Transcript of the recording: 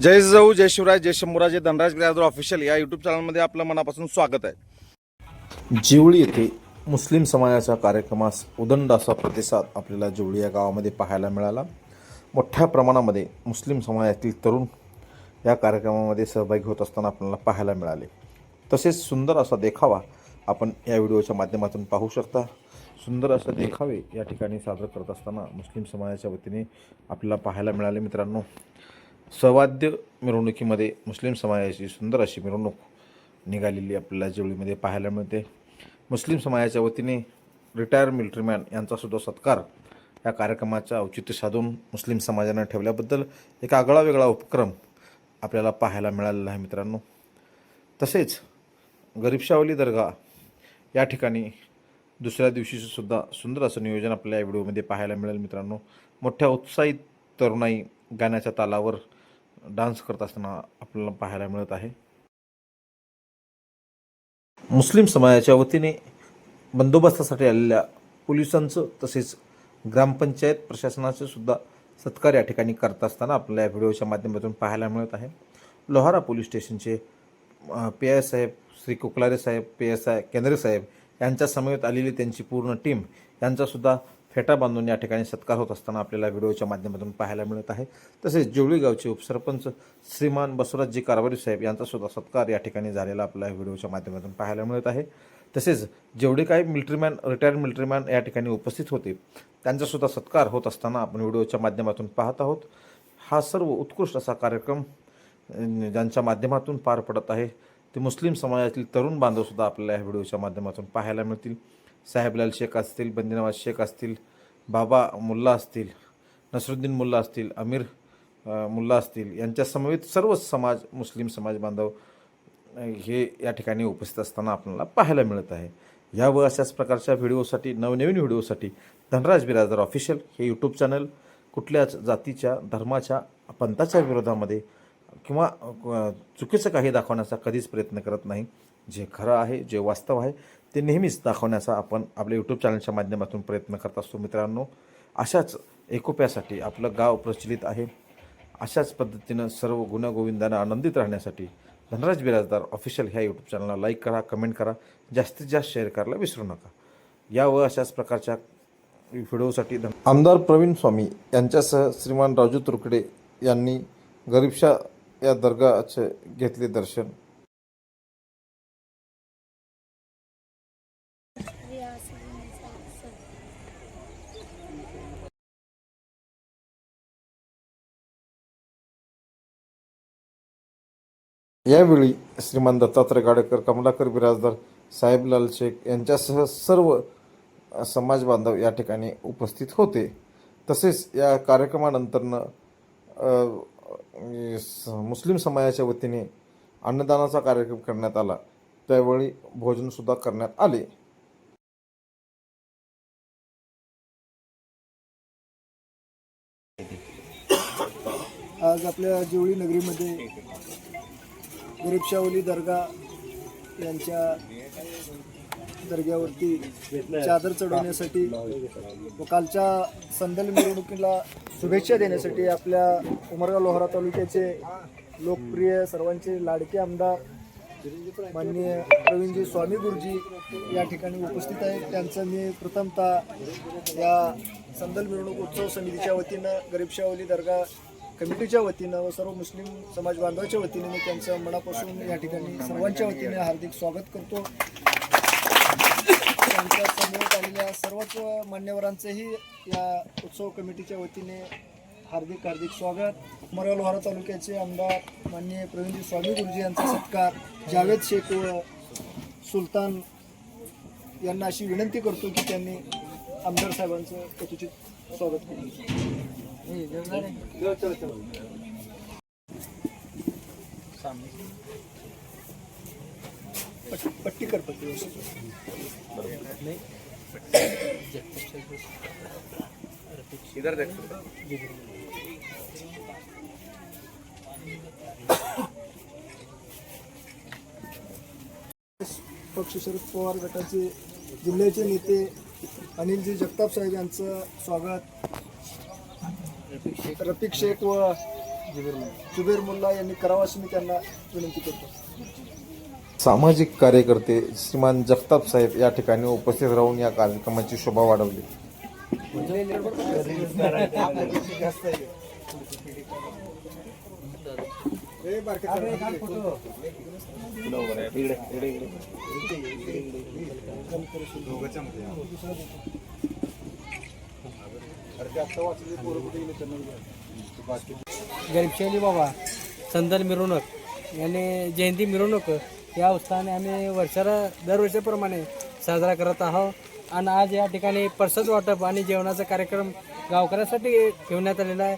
जय जाऊ जय शिवराय जय शंभूराजे धनराज गिराजर ऑफिशियल या युट्यूब चॅनलमध्ये आपलं मनापासून स्वागत आहे. जिवळी येथे मुस्लिम समाजाच्या कार्यक्रमास उदंड असा प्रतिसाद आपल्याला जिवळी या गावामध्ये पाहायला मिळाला. मोठ्या प्रमाणामध्ये मुस्लिम समाजातील तरुण या कार्यक्रमामध्ये सहभागी होत असताना आपल्याला पाहायला मिळाले. तसेच सुंदर असा देखावा आपण या व्हिडिओच्या माध्यमातून पाहू शकता. सुंदर असे देखावे या ठिकाणी साजरं करत असताना मुस्लिम समाजाच्या वतीने आपल्याला पाहायला मिळाले मित्रांनो. सवाद्य मिरवणुकीमध्ये मुस्लिम समाजाची सुंदर अशी मिरवणूक निघालेली आपल्याला जेवळीमध्ये पाहायला मिळते. मुस्लिम समाजाच्या वतीने रिटायर मिलिटरीमॅन यांचासुद्धा सत्कार या कार्यक्रमाच्या औचित्य साधून मुस्लिम समाजानं ठेवल्याबद्दल एक आगळा वेगळा उपक्रम आपल्याला पाहायला मिळालेला आहे मित्रांनो. तसेच गरीबशावली दर्गा या ठिकाणी दुसऱ्या दिवशीचं सुद्धा सुंदर असं नियोजन आपल्या या व्हिडिओमध्ये पाहायला मिळेल मित्रांनो. मोठ्या उत्साहित तरुणाई गाण्याच्या तालावर डान्स करत असताना आपल्याला पाहायला मिळत आहे. मुस्लिम समाजाच्या वतीने बंदोबस्तासाठी आलेल्या पोलिसांचं तसेच ग्रामपंचायत प्रशासनाचं सुद्धा सत्कार या ठिकाणी करत असताना आपल्याला या व्हिडिओच्या माध्यमातून पाहायला मिळत आहे. लोहारा पोलीस स्टेशनचे पी आय साहेब श्री कोकलारे साहेब पी एस आय केंद्रे साहेब यांच्या समवेत आलेली त्यांची पूर्ण टीम यांचासुद्धा फेटा बांधून या ठिकाणी सत्कार होत असताना आपल्याला व्हिडिओच्या माध्यमातून पाहायला मिळत आहे. तसेच जेवळी गावचे उपसरपंच श्रीमान बसवराजजी कारवारी साहेब यांचासुद्धा सत्कार या ठिकाणी झालेला आपल्याला व्हिडिओच्या माध्यमातून पाहायला मिळत आहे. तसेच जेवढे काही मिलिटरीमॅन रिटायर्ड मिलिटरीमॅन या ठिकाणी उपस्थित होते त्यांचासुद्धा सत्कार होत असताना आपण व्हिडिओच्या माध्यमातून पाहत आहोत. हा सर्व उत्कृष्ट असा कार्यक्रम ज्यांच्या माध्यमातून पार पडत आहे ते मुस्लिम समाजातील तरुण बांधवसुद्धा आपल्याला या व्हिडिओच्या माध्यमातून पाहायला मिळतील. साहेबलाल शेख असतील बंदीनवाज शेख असतील बाबा मुल्ला असतील नसरुद्दीन मुल्ला असतील अमीर मुल्ला असतील यांच्या समवेत सर्व समाज मुस्लिम समाज बांधव हे या ठिकाणी उपस्थित असताना आपल्याला पाहायला मिळत आहे. या व अशाच प्रकारच्या व्हिडिओसाठी नवनवीन व्हिडिओसाठी धनराज बिराजदार ऑफिशियल हे यूट्यूब चॅनल कुठल्याच जातीच्या धर्माच्या पंथाच्या विरोधामध्ये किंवा चुकीचं काही दाखवण्याचा कधीच प्रयत्न करत नाही. जे खरं आहे जे वास्तव आहे ते नेहमीच दाखवण्याचा आपण आपल्या यूट्यूब चॅनलच्या माध्यमातून प्रयत्न करत असतो मित्रांनो. अशाच एकोप्यासाठी आपलं गाव प्रचलित आहे. अशाच पद्धतीनं सर्व गुण्यागोविंदानं आनंदित राहण्यासाठी धनराज बिराजदार ऑफिशियल ह्या यूट्यूब चॅनलला लाईक करा कमेंट करा. जास्तीत जास्त शेअर करायला विसरू नका. या व अशाच प्रकारच्या व्हिडिओसाठी धन आमदार प्रवीण स्वामी यांच्यासह श्रीमान राजू तुरकडे यांनी गरीबशा या दर्गाचे घेतले दर्शन. यावेळी श्रीमान दत्तात्रय गाडेकर कमलाकर बिराजदार साहेबलाल शेख यांच्यासह सर्व समाज बांधव या ठिकाणी उपस्थित होते. तसेच या कार्यक्रमानंतरनं मुस्लिम समाजाच्या वतीने अन्नदानाचा कार्यक्रम करण्यात आला. त्यावेळी भोजनसुद्धा करण्यात आले. आज आपल्या जिवळी नगरीमध्ये गरीबशावली दर्गा यांच्या दर्ग्यावरती चादर चढवण्यासाठी व कालच्या संदल मिरवणुकीला शुभेच्छा देण्यासाठी आपल्या उमरगा लोहारा तालुक्याचे लोकप्रिय सर्वांचे लाडके आमदार माननीय प्रवीणजी स्वामी गुरुजी या ठिकाणी उपस्थित आहेत. त्यांचं मी प्रथमतः या संदल मिरवणूक उत्सव समितीच्या वतीनं गरीबशावली दर्गा कमिटीच्या वतीनं व सर्व मुस्लिम समाज बांधवाच्या वतीने मी त्यांचं मनापासून या ठिकाणी सर्वांच्या वतीने हार्दिक स्वागत करतो. त्यांच्यासमोर आलेल्या सर्वच मान्यवरांचंही या उत्सव कमिटीच्या वतीने हार्दिक हार्दिक स्वागत. मरलोहारा तालुक्याचे आमदार माननीय प्रवीणजी स्वामी गुरुजी यांचा सत्कार. जावेद शेख व सुलतान यांना अशी विनंती करतो की त्यांनी आमदार साहेबांचं यथोचित स्वागत केलं पट्टी कर पट्टी व्यवस्थित. पक्ष शरद पवार गटाचे जिल्ह्याचे नेते अनिलजी जगताप साहेब यांचं स्वागत रफिक शेख व जुबेर मुल्ला यांनी करावा अशी मी त्यांना विनंती करतो. सामाजिक कार्यकर्ते श्रीमान जगताप साहेब या ठिकाणी उपस्थित राहून या कार्यक्रमाची शोभा वाढवली. गरीबशैली बाबा संदल मिरवणूक याने जयंती मिरवणूक या उत्साहाने आम्ही वर्षाला दरवर्षीप्रमाणे साजरा करत आहोत. आणि आज या ठिकाणी प्रसाद वाटप आणि जेवणाचा कार्यक्रम गावकऱ्यासाठी ठेवण्यात आलेला आहे.